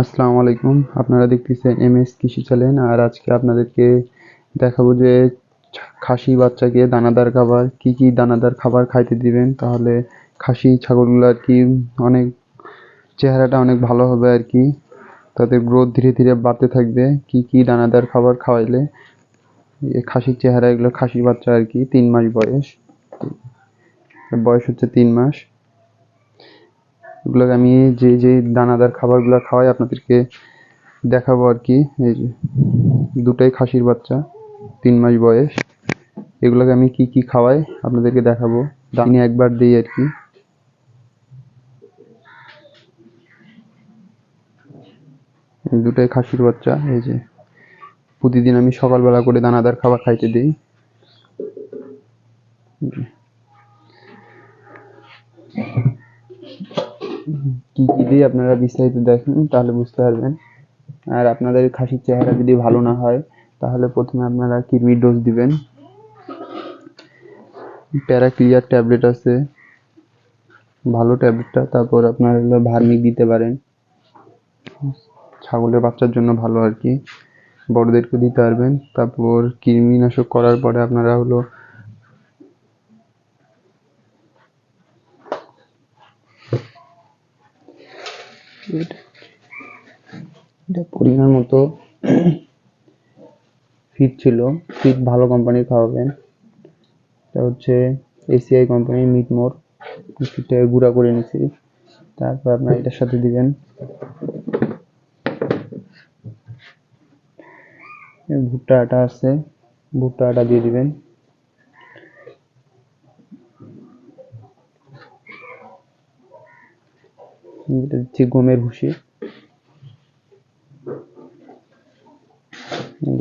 আসসালামু আলাইকুম। আপনারা দেখতেছেন এম এস কৃষি চ্যানেল, আর আজকে আপনাদেরকে দেখাবো যে খাসি বাচ্চাকে দানাদার খাবার, কি কি দানাদার খাবার খাইতে দিবেন, তাহলে খাসি ছাগলগুলো আর কি অনেক চেহারাটা অনেক ভালো হবে আর কি। তাদের গ্রোথ ধীরে ধীরে বাড়তে থাকবে। কি কি দানাদার খাবার খাওয়াইলে খাসির চেহারা, এগুলো খাসি বাচ্চা আর কি, তিন মাস বয়স। বয়স হচ্ছে তিন মাস। এগুলোকে আমি যে যে দানাদার খাবারগুলো খাওয়াই আপনাদেরকে দেখাবো আর কি। এই যে, দুটাই খাসির বাচ্চা, তিন মাস বয়স। এগুলোকে আমি কি কি খাওয়াই আপনাদেরকে দেখাবো। দিনে একবার দিই আর কি। দুটাই খাসির বাচ্চা, এই যে। প্রতিদিন আমি সকালবেলা করে দানাদার খাবার খাইতে দিই। কি কি দিই আপনারা বিস্তারিত দেখেন, তাহলে বুঝতে পারবেন। আর আপনাদের খাসির চেহারা যদি ভালো না হয়, তাহলে প্রথমে আপনারা কিডনির ডোজ দিবেন। প্যারাক্লিয়ার ট্যাবলেট আছে, ভালো ট্যাবলেটটা, তারপর আপনার হলো ভার্মিক দিতে পারেন। ছাগলের বাচ্চার জন্য ভালো আর কি। বড়দেরকে দিতে পারবেন। তারপর কৃমিনাশক করার পরে আপনারা হলো এটা পরিমাণ মতো ফিট ছিল। ফিট ভালো কোম্পানির খাওয়াবেন। এটা হচ্ছে এসিআই কোম্পানির মিট মোর ফিটটা গুঁড়া করে নিছি তারপর আপনার এটার সাথে দিবেন। ভুট্টা আটা আছে। ভুট্টা আটা দিয়ে দিবেন। এটা দিচ্ছি গমের ভুসি।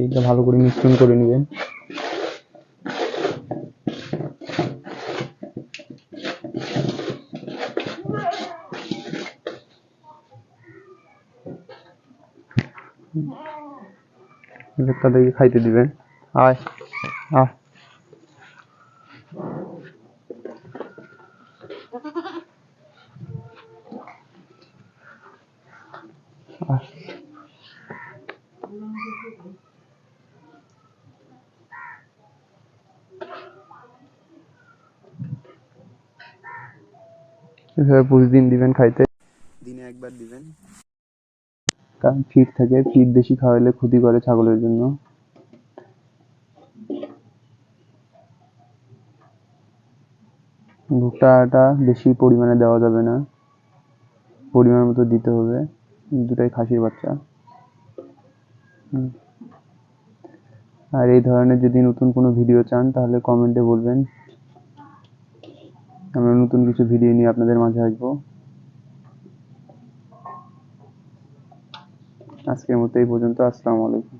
এটা ভালো করে মিশ্রণ করে নেবেন। তাদেরকে খাইতে দিবেন। আয় আয়। এভাবে প্রতিদিন দিবেন খাইতে? দিনে একবার দিবেন। কারণ ফিট থাকে ফিট বেশি খাওয়াইলে ক্ষতি করে ছাগলের জন্য। ভুট্টা আটা বেশি পরিমাণে দেওয়া যাবে না। পরিমাণ মতো দিতে হবে। দুটাই খাসির বাচ্চা। আর এই ধরনের যদি নতুন কোনো ভিডিও চান, তাহলে কমেন্টে বলবেন। আমরা নতুন কিছু ভিডিও নিয়ে আপনাদের মাঝে আসব। আজকের মতো এই পর্যন্ত। আসসালামু আলাইকুম।